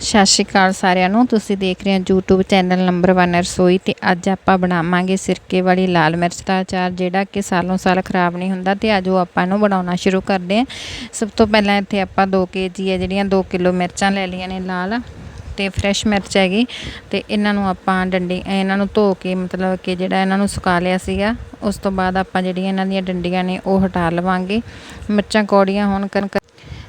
ਸਤਿ ਸ਼੍ਰੀ ਅਕਾਲ ਸਾਰਿਆਂ ਨੂੰ। ਤੁਸੀਂ ਦੇਖ ਰਹੇ ਹੋ YouTube ਚੈਨਲ ਨੰਬਰ 1 ਰਸੋਈ ਤੇ ਅੱਜ ਆਪਾਂ ਬਣਾਵਾਂਗੇ ਸਿਰਕੇ ਵਾਲੀ ਲਾਲ ਮਿਰਚ ਦਾ ਅਚਾਰ, ਜਿਹੜਾ ਕਿ ਸਾਲੋਂ ਸਾਲ ਖਰਾਬ ਨਹੀਂ ਹੁੰਦਾ ਤੇ ਅੱਜ ਉਹ ਆਪਾਂ ਇਹਨੂੰ ਬਣਾਉਣਾ ਸ਼ੁਰੂ ਕਰਦੇ ਹਾਂ। ਸਭ ਤੋਂ ਪਹਿਲਾਂ ਇੱਥੇ ਆਪਾਂ 2 ਕੇਜੀ ਹੈ ਜਿਹੜੀਆਂ 2 ਕਿਲੋ ਮਿਰਚਾਂ ਲੈ ਲਈਆਂ ਨੇ ਲਾਲ ਤੇ ਫਰੈਸ਼ ਮਿਰਚ ਹੈਗੀ ਤੇ ਇਹਨਾਂ ਨੂੰ ਆਪਾਂ ਡੰਡੀ, ਇਹਨਾਂ ਨੂੰ ਧੋ ਕੇ ਮਤਲਬ ਕਿ ਜਿਹੜਾ ਇਹਨਾਂ ਨੂੰ ਸੁਕਾ ਲਿਆ ਸੀਗਾ, ਉਸ ਤੋਂ ਬਾਅਦ ਆਪਾਂ ਜਿਹੜੀਆਂ ਇਹਨਾਂ ਦੀਆਂ ਡੰਡੀਆਂ ਨੇ ਉਹ ਹਟਾ ਲਵਾਂਗੇ। ਮਿਰਚਾਂ ਕੌੜੀਆਂ ਹੋਣ ਕਰਨ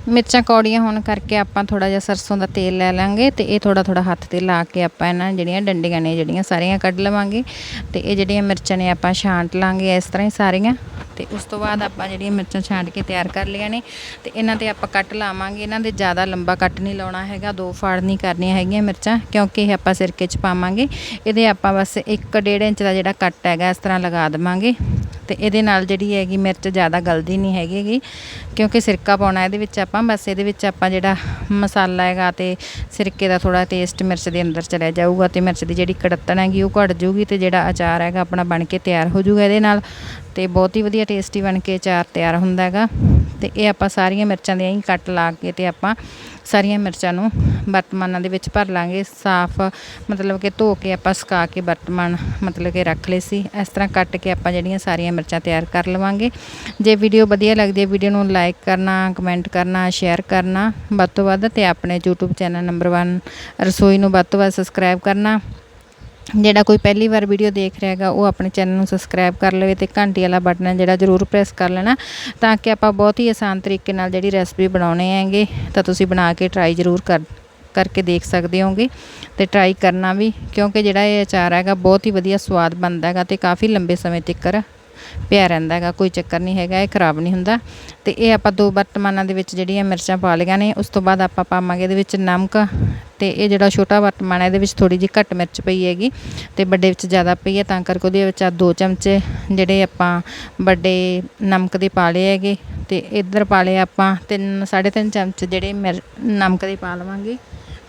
ਮਿਰਚਾਂ ਕੌੜੀਆਂ ਹੋਣ ਕਰਕੇ ਆਪਾਂ ਥੋੜਾ ਜਿਹਾ ਸਰਸੋਂ ਦਾ ਤੇਲ ਲੈ ਲਾਂਗੇ ਤੇ ਇਹ ਥੋੜਾ ਥੋੜਾ ਹੱਥ ਤੇ ਲਾ ਕੇ ਆਪਾਂ ਇਹਨਾਂ ਜਿਹੜੀਆਂ ਡੰਡੀਆਂ ਨੇ, ਜਿਹੜੀਆਂ ਸਾਰੀਆਂ ਕੱਢ ਲਵਾਂਗੇ ਤੇ ਇਹ ਜਿਹੜੀਆਂ ਮਿਰਚਾਂ ਨੇ ਆਪਾਂ ਛਾਂਟ ਲਾਂਗੇ ਇਸ ਤਰ੍ਹਾਂ ਹੀ ਸਾਰੀਆਂ। ਤੇ ਉਸ ਤੋਂ ਬਾਅਦ ਆਪਾਂ ਜਿਹੜੀਆਂ ਮਿਰਚਾਂ ਛਾਂਟ ਕੇ ਤਿਆਰ ਕਰ ਲਈਆਂ ਨੇ ਤੇ ਇਹਨਾਂ ਤੇ ਆਪਾਂ ਕੱਟ ਲਾਵਾਂਗੇ। ਇਹਨਾਂ ਦੇ ਜ਼ਿਆਦਾ ਲੰਬਾ ਕੱਟ ਨਹੀਂ ਲਾਉਣਾ ਹੈਗਾ, ਦੋ ਫਾੜ ਨਹੀਂ ਕਰਨੀਆਂ ਹੈਗੀਆਂ ਮਿਰਚਾਂ, ਕਿਉਂਕਿ ਇਹ ਆਪਾਂ ਸਿਰਕੇ 'ਚ ਪਾਵਾਂਗੇ। ਇਹਦੇ ਆਪਾਂ ਬਸ 1.5 ਇੰਚ ਦਾ ਜਿਹੜਾ ਕੱਟ ਹੈਗਾ, ਇਸ ਤਰ੍ਹਾਂ ਲਗਾ ਦੇਵਾਂਗੇ। ਤੇ ਇਹਦੇ ਨਾਲ ਜਿਹੜੀ ਹੈਗੀ ਮਿਰਚ ਜ਼ਿਆਦਾ ਗਲਦੀ ਨਹੀਂ ਹੈਗੀ ਕਿਉਂਕਿ ਸਿਰਕਾ ਪਾਉਣਾ ਇਹਦੇ ਵਿੱਚ ਆਪਾਂ, ਬਸ ਇਹਦੇ ਵਿੱਚ ਆਪਾਂ ਜਿਹੜਾ ਮਸਾਲਾ ਹੈਗਾ ਤੇ ਸਿਰਕੇ ਦਾ ਥੋੜਾ ਟੇਸਟ ਮਿਰਚ ਦੇ ਅੰਦਰ ਚਲਿਆ ਜਾਊਗਾ ਤੇ ਮਿਰਚ ਦੀ ਜਿਹੜੀ ਕੜੱਤਣ ਹੈਗੀ ਉਹ ਘਟ ਜਾਊਗੀ ਤੇ ਜਿਹੜਾ ਅਚਾਰ ਹੈਗਾ ਆਪਣਾ ਬਣ ਕੇ ਤਿਆਰ ਹੋ ਜਾਊਗਾ ਇਹਦੇ ਨਾਲ। ਤੇ ਬਹੁਤ ਹੀ ਵਧੀਆ ਟੇਸਟੀ ਬਣ ਕੇ ਅਚਾਰ ਤਿਆਰ ਹੁੰਦਾ ਹੈਗਾ ਤੇ ਇਹ ਆਪਾਂ ਸਾਰੀਆਂ ਮਿਰਚਾਂ ਦੇ ਐਂ ਕੱਟ ਲਾ ਕੇ ਤੇ ਆਪਾਂ ਸਾਰੀਆਂ ਮਿਰਚਾਂ ਨੂੰ ਵਰਤਮਾਨਾਂ ਦੇ ਵਿੱਚ ਭਰ ਲਾਂਗੇ। ਸਾਫ਼ ਮਤਲਬ ਕਿ ਧੋ ਕੇ ਆਪਾਂ ਸੁਕਾ ਕੇ ਵਰਤਮਾਨ ਮਤਲਬ ਕਿ ਰੱਖ ਲਏ ਸੀ। ਇਸ ਤਰ੍ਹਾਂ ਕੱਟ ਕੇ ਆਪਾਂ ਜਿਹੜੀਆਂ ਸਾਰੀਆਂ ਮਿਰਚਾਂ ਤਿਆਰ ਕਰ ਲਵਾਂਗੇ। ਜੇ ਵੀਡੀਓ ਵਧੀਆ ਲੱਗਦੀ ਹੈ, ਵੀਡੀਓ ਨੂੰ ਲਾਈਕ ਕਰਨਾ, ਕਮੈਂਟ ਕਰਨਾ, ਸ਼ੇਅਰ ਕਰਨਾ। ਵੱਧ ਤੋਂ ਵੱਧ ਤੇ ਆਪਣੇ YouTube ਚੈਨਲ ਨੰਬਰ 1 ਰਸੋਈ ਨੂੰ ਵੱਧ ਤੋਂ ਵੱਧ ਸਬਸਕ੍ਰਾਈਬ ਕਰਨਾ। ਜਿਹੜਾ ਕੋਈ ਪਹਿਲੀ ਵਾਰ ਵੀਡੀਓ ਦੇਖ ਰਿਹਾ ਹੈਗਾ, ਉਹ ਆਪਣੇ ਚੈਨਲ ਨੂੰ ਸਬਸਕ੍ਰਾਈਬ ਕਰ ਲਵੇ ਤੇ ਘੰਟੀ ਵਾਲਾ ਬਟਨ ਹੈ ਜਿਹੜਾ ਜ਼ਰੂਰ ਪ੍ਰੈਸ ਕਰ ਲੈਣਾ, ਤਾਂ ਕਿ ਆਪਾਂ ਬਹੁਤ ਹੀ ਆਸਾਨ ਤਰੀਕੇ ਨਾਲ ਜਿਹੜੀ ਰੈਸਪੀ ਬਣਾਉਣੇ ਹੈਗੇ, ਤਾਂ ਤੁਸੀਂ ਬਣਾ ਕੇ ਟਰਾਈ ਜ਼ਰੂਰ ਕਰ, ਕਰਕੇ ਦੇਖ ਸਕਦੇ ਹੋਗੇ ਤੇ ਟਰਾਈ ਕਰਨਾ ਵੀ, ਕਿਉਂਕਿ ਜਿਹੜਾ ਇਹ ਅਚਾਰ ਹੈਗਾ ਬਹੁਤ ਹੀ ਵਧੀਆ ਸਵਾਦ ਬਣਦਾ ਹੈਗਾ ਤੇ ਕਾਫੀ ਲੰਬੇ ਸਮੇਂ ਤੱਕ ਪਿਆ ਰਹਿੰਦਾ ਹੈਗਾ, ਕੋਈ ਚੱਕਰ ਨਹੀਂ ਹੈਗਾ, ਇਹ ਖਰਾਬ ਨਹੀਂ ਹੁੰਦਾ। ਤੇ ਇਹ ਆਪਾਂ ਦੋ ਵਰਤਮਾਨਾਂ ਦੇ ਵਿੱਚ ਜਿਹੜੀਆਂ ਮਿਰਚਾਂ ਪਾ ਲਈਆਂ ਨੇ, ਉਸ ਤੋਂ ਬਾਅਦ ਆਪਾਂ ਪਾਵਾਂਗੇ ਇਹਦੇ ਵਿੱਚ ਨਮਕ ਤੇ ਇਹ ਜਿਹੜਾ ਛੋਟਾ ਵਰਤਮਾਨ ਹੈ ਇਹਦੇ ਵਿੱਚ ਥੋੜੀ ਜਿਹੀ ਘੱਟ ਮਿਰਚ ਪਈ ਹੈਗੀ ਤੇ ਵੱਡੇ ਵਿੱਚ ਜ਼ਿਆਦਾ ਪਈ ਹੈ, ਤਾਂ ਕਰਕੇ ਉਹਦੇ ਵਿੱਚ ਆ ਦੋ ਚਮਚੇ ਜਿਹੜੇ ਆਪਾਂ ਵੱਡੇ ਨਮਕ ਦੇ ਪਾ ਲਏ ਹੈਗੇ ਤੇ ਇੱਧਰ ਪਾ ਲਏ ਆਪਾਂ ਤਿੰਨ, ਸਾਢੇ ਤਿੰਨ ਚਮਚ ਜਿਹੜੇ ਮਿਰ- ਨਮਕ ਦੇ ਪਾ ਲਵਾਂਗੇ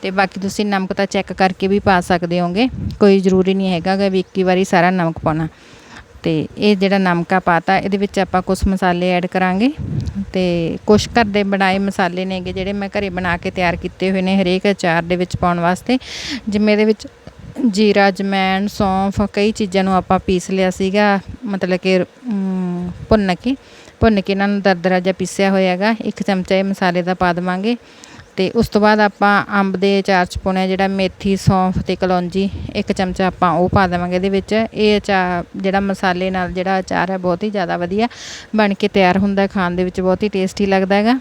ਤੇ ਬਾਕੀ ਤੁਸੀਂ ਨਮਕ ਤਾਂ ਚੈੱਕ ਕਰਕੇ ਵੀ ਪਾ ਸਕਦੇ ਹੋਗੇ, ਕੋਈ ਜ਼ਰੂਰੀ ਨਹੀਂ ਹੈਗਾ ਕਿ ਵੀ ਇੱਕੀ ਵਾਰੀ ਸਾਰਾ ਨਮਕ ਪਾਉਣਾ। ਤੇ ਇਹ ਜਿਹੜਾ ਨਮਕਾ ਪਾਤਾ, ਇਹਦੇ ਵਿੱਚ ਆਪਾਂ ਕੁਝ ਮਸਾਲੇ ਐਡ ਕਰਾਂਗੇ ਤੇ ਕੁਝ ਘਰ ਦੇ ਬਣਾਏ ਮਸਾਲੇ ਨੇਗੇ ਜਿਹੜੇ ਮੈਂ ਘਰੇ ਬਣਾ ਕੇ ਤਿਆਰ ਕੀਤੇ ਹੋਏ ਨੇ ਹਰੇਕ ਅਚਾਰ ਦੇ ਵਿੱਚ ਪਾਉਣ ਵਾਸਤੇ। ਜਿਵੇਂ ਇਹਦੇ ਵਿੱਚ ਜੀਰਾ, ਜਮੈਣ, ਸੌਂਫ ਕਈ ਚੀਜ਼ਾਂ ਨੂੰ ਆਪਾਂ ਪੀਸ ਲਿਆ ਸੀਗਾ, ਮਤਲਬ ਕਿ ਭੁੰਨ ਕੇ। ਭੁੰਨ ਕੇ ਇਹਨਾਂ ਨੂੰ ਦਰਦਰਾ ਜਿਹਾ ਪੀਸਿਆ ਹੋਇਆ ਹੈਗਾ। ਇੱਕ ਚਮਚਾ ਇਹ ਮਸਾਲੇ ਦਾ ਪਾ ਦੇਵਾਂਗੇ। ਤੇ ਉਸ ਤੋਂ ਬਾਅਦ ਆਪਾਂ ਅੰਬ ਦੇ ਅਚਾਰ ਚ ਪਾਉਣਾ ਜਿਹੜਾ ਮੇਥੀ, ਸੌਂਫ ਤੇ ਕਲੌਂਜੀ, ਇੱਕ ਚਮਚਾ ਆਪਾਂ ਉਹ ਪਾ ਦੇਵਾਂਗੇ ਇਹਦੇ ਵਿੱਚ। ਇਹ ਅਚਾਰ, ਜਿਹੜਾ ਮਸਾਲੇ ਨਾਲ ਜਿਹੜਾ ਅਚਾਰ ਹੈ ਬਹੁਤ ਹੀ ਜ਼ਿਆਦਾ ਵਧੀਆ ਬਣ ਕੇ ਤਿਆਰ ਹੁੰਦਾ, ਖਾਣ ਦੇ ਵਿੱਚ ਬਹੁਤ ਹੀ ਟੇਸਟੀ ਲੱਗਦਾ ਹੈਗਾ।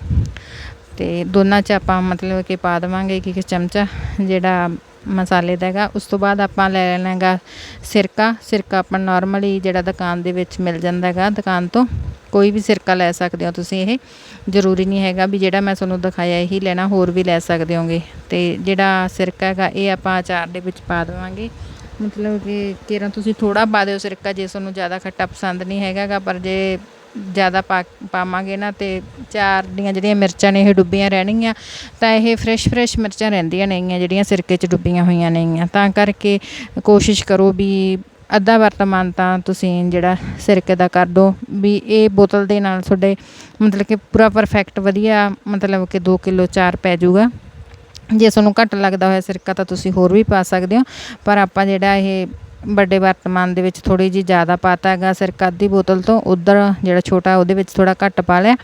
ਤੇ ਦੋਨਾਂ ਚ ਆਪਾਂ ਮਤਲਬ ਕਿ ਪਾ ਦੇਵਾਂਗੇ ਇੱਕ ਇੱਕ ਚਮਚਾ ਜਿਹੜਾ ਮਸਾਲੇ ਦਾ ਹੈਗਾ। ਉਸ ਤੋਂ ਬਾਅਦ ਆਪਾਂ ਲੈ ਲੈਣਾ ਹੈਗਾ ਸਿਰਕਾ। ਸਿਰਕਾ ਆਪਾਂ ਨਾਰਮਲੀ ਜਿਹੜਾ ਦੁਕਾਨ ਦੇ ਵਿੱਚ ਮਿਲ ਜਾਂਦਾ ਹੈਗਾ ਦੁਕਾਨ ਤੋਂ। ਕੋਈ ਵੀ ਸਿਰਕਾ ਲੈ ਸਕਦੇ ਹੋ ਤੁਸੀਂ, ਇਹ ਜ਼ਰੂਰੀ ਨਹੀਂ ਹੈਗਾ ਵੀ ਜਿਹੜਾ ਮੈਂ ਤੁਹਾਨੂੰ ਦਿਖਾਇਆ ਇਹੀ ਲੈਣਾ, ਹੋਰ ਵੀ ਲੈ ਸਕਦੇ ਹੋਗੇ। ਤੇ ਜਿਹੜਾ ਸਿਰਕਾ ਹੈਗਾ, ਇਹ ਆਪਾਂ ਅਚਾਰ ਦੇ ਵਿੱਚ ਪਾ ਦੇਵਾਂਗੇ। ਮਤਲਬ ਕਿ ਕਿਰਾਂ ਤੁਸੀਂ ਥੋੜਾ ਪਾ ਦਿਓ ਸਿਰਕਾ, ਜੇ ਤੁਹਾਨੂੰ ਜ਼ਿਆਦਾ ਖੱਟਾ ਪਸੰਦ ਨਹੀਂ ਹੈਗਾ ਗਾ, ਪਰ ਜੇ ਜ਼ਿਆਦਾ ਪਾ, ਪਾਵਾਂਗੇ ਨਾ ਤੇ ਚਾਰ ਦੀਆਂ ਜਿਹੜੀਆਂ ਮਿਰਚਾਂ ਨੇ, ਇਹ ਡੁੱਬੀਆਂ ਰਹਿਣਗੀਆਂ। ਤਾਂ ਇਹ ਫਰੈਸ਼ ਫਰੈਸ਼ ਮਿਰਚਾਂ ਰਹਿੰਦੀਆਂ ਨੇਗੀਆਂ, ਜਿਹੜੀਆਂ ਸਿਰਕੇ 'ਚ ਡੁੱਬੀਆਂ ਹੋਈਆਂ ਨੇਗੀਆਂ। ਤਾਂ ਕਰਕੇ ਕੋਸ਼ਿਸ਼ ਕਰੋ ਵੀ ਅੱਧਾ ਵਰਤਮਾਨ ਤਾਂ ਤੁਸੀਂ ਜਿਹੜਾ ਸਿਰਕੇ ਦਾ ਕਰ ਦਿਓ ਵੀ ਇਹ ਬੋਤਲ ਦੇ ਨਾਲ ਤੁਹਾਡੇ ਮਤਲਬ ਕਿ ਪੂਰਾ ਪਰਫੈਕਟ ਵਧੀਆ ਮਤਲਬ ਕਿ 2 ਕਿਲੋ ਚਾਰ ਪੈ ਜਾਊਗਾ। ਜੇ ਤੁਹਾਨੂੰ ਘੱਟ ਲੱਗਦਾ ਹੋਇਆ ਸਿਰਕਾ ਤਾਂ ਤੁਸੀਂ ਹੋਰ ਵੀ ਪਾ ਸਕਦੇ ਹੋ, ਪਰ ਆਪਾਂ ਜਿਹੜਾ ਇਹ ਵੱਡੇ ਵਰਤਮਾਨ ਦੇ ਵਿੱਚ ਥੋੜੀ ਜਿਹੀ ਜ਼ਿਆਦਾ ਪਾਤਾ ਹੈਗਾ ਸਿਰਕਾ ਅੱਧੀ ਬੋਤਲ ਤੋਂ, ਉਧਰ ਜਿਹੜਾ ਛੋਟਾ ਉਹਦੇ ਵਿੱਚ ਥੋੜਾ ਘੱਟ ਪਾ ਲਿਆ।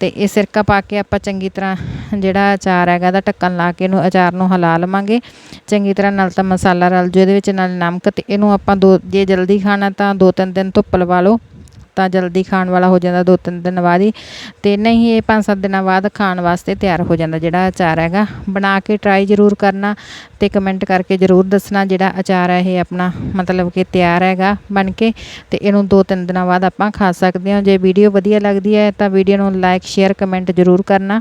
ਤੇ ਇਹ ਸਿਰਕਾ ਪਾ ਕੇ ਆਪਾਂ ਚੰਗੀ ਤਰ੍ਹਾਂ ਜਿਹੜਾ ਅਚਾਰ ਹੈਗਾ ਦਾ ਢੱਕਣ ਲਾ ਕੇ ਇਹਨੂੰ ਅਚਾਰ ਨੂੰ ਹਿਲਾ ਲਵਾਂਗੇ। ਚੰਗੀ ਤਰ੍ਹਾਂ ਨਾਲ ਤਾਂ ਮਸਾਲਾ ਰਲ ਜੋ ਇਹਦੇ ਵਿੱਚ, ਨਾਲ ਨਮਕ ਤੇ ਇਹਨੂੰ ਆਪਾਂ ਦੋ, ਜੇ ਜਲਦੀ ਖਾਣਾ ਤਾਂ ਦੋ ਤਿੰਨ ਦਿਨ ਧੁੱਪ ਲਵਾ ਲਓ। ਤਾਂ ਜਲਦੀ ਖਾਣ ਵਾਲਾ ਹੋ ਜਾਂਦਾ ਦੋ ਤਿੰਨ ਦਿਨ ਬਾਅਦ ਹੀ। ਤੇ ਨਹੀਂ, ਇਹ ਪੰਜ ਸੱਤ ਦਿਨਾਂ ਬਾਅਦ ਖਾਣ ਵਾਸਤੇ ਤਿਆਰ ਹੋ ਜਾਂਦਾ ਜਿਹੜਾ ਅਚਾਰ ਹੈਗਾ। ਬਣਾ ਕੇ ਟਰਾਈ ਜ਼ਰੂਰ ਕਰਨਾ ਤੇ ਕਮੈਂਟ ਕਰਕੇ ਜ਼ਰੂਰ ਦੱਸਣਾ ਜਿਹੜਾ ਅਚਾਰ ਹੈ ਇਹ ਆਪਣਾ, ਮਤਲਬ ਕਿ ਤਿਆਰ ਹੈਗਾ ਬਣ ਕੇ ਤੇ ਇਹਨੂੰ ਦੋ ਤਿੰਨ ਦਿਨਾਂ ਬਾਅਦ ਆਪਾਂ ਖਾ ਸਕਦੇ ਹਾਂ। ਜੇ ਵੀਡੀਓ ਵਧੀਆ ਲੱਗਦੀ ਹੈ ਤਾਂ ਵੀਡੀਓ ਨੂੰ ਲਾਈਕ ਸ਼ੇਅਰ ਕਮੈਂਟ ਜ਼ਰੂਰ ਕਰਨਾ।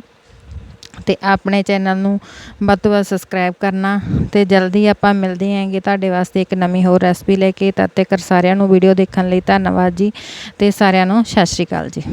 ਅਤੇ ਆਪਣੇ ਚੈਨਲ ਨੂੰ ਵੱਧ ਤੋਂ ਵੱਧ ਸਬਸਕ੍ਰਾਈਬ ਕਰਨਾ ਅਤੇ ਜਲਦੀ ਆਪਾਂ ਮਿਲਦੇ ਹੈਗੇ ਤੁਹਾਡੇ ਵਾਸਤੇ ਇੱਕ ਨਵੀਂ ਹੋਰ ਰੈਸਪੀ ਲੈ ਕੇ, ਤਦ ਤੱਕ ਸਾਰਿਆਂ ਨੂੰ ਵੀਡੀਓ ਦੇਖਣ ਲਈ ਧੰਨਵਾਦ ਜੀ ਅਤੇ ਸਾਰਿਆਂ ਨੂੰ ਸਤਿ ਸ਼੍ਰੀ ਅਕਾਲ ਜੀ।